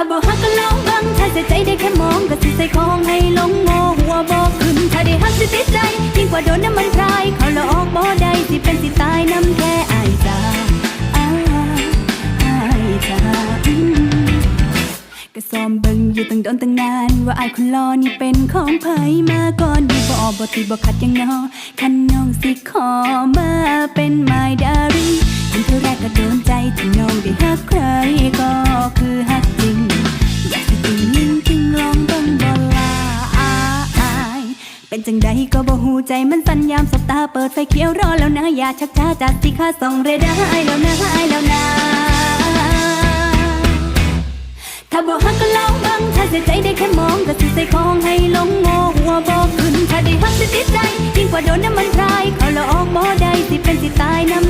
าบ่ฮักก็ลองบังถ้าเสียใจได้แค่มองก็สิใส่ของให้ลงโง่หัวบ่ขึ้นถ้าได้ฮักสิติดใจยิ่งกว่าโดนน้ำมันพรายเขาละออกบ่ได้สิเป็นสิตายน้ำแค่อายจ้าอายอายจ้าก็ซ้อมเบิ่งอยู่ตั้งโดนตั้งนาน ว่าอายคนรอนี่เป็นของไผมาก่อนดีบ่บ่ติบ่ขัดยังนอคันน้องสิขอมาเป็นไม้ดารีเห็นเธอแรกก็โดนใจที่น้องได้ฮักใคร เป็นจังใดก็บ่หูใจมันสั่นยามสบตาเปิดไฟเขียวรอแล้วนะ อย่าชักช้าจากสิค่าส่องเรดาร์แล้วนะแล้วนะ ถ้าบ่ฮักก็ลองเบังถ้าเสียใจได้แค่มองก็สิใส่ของให้ลงโง่หัวบอกขึ้น ถ้าได้ฮักสิติดใจยิ่งกว่าโดนน้ำมันพรายเขาละออกบ่ได้สิเป็นสิตายน้ำ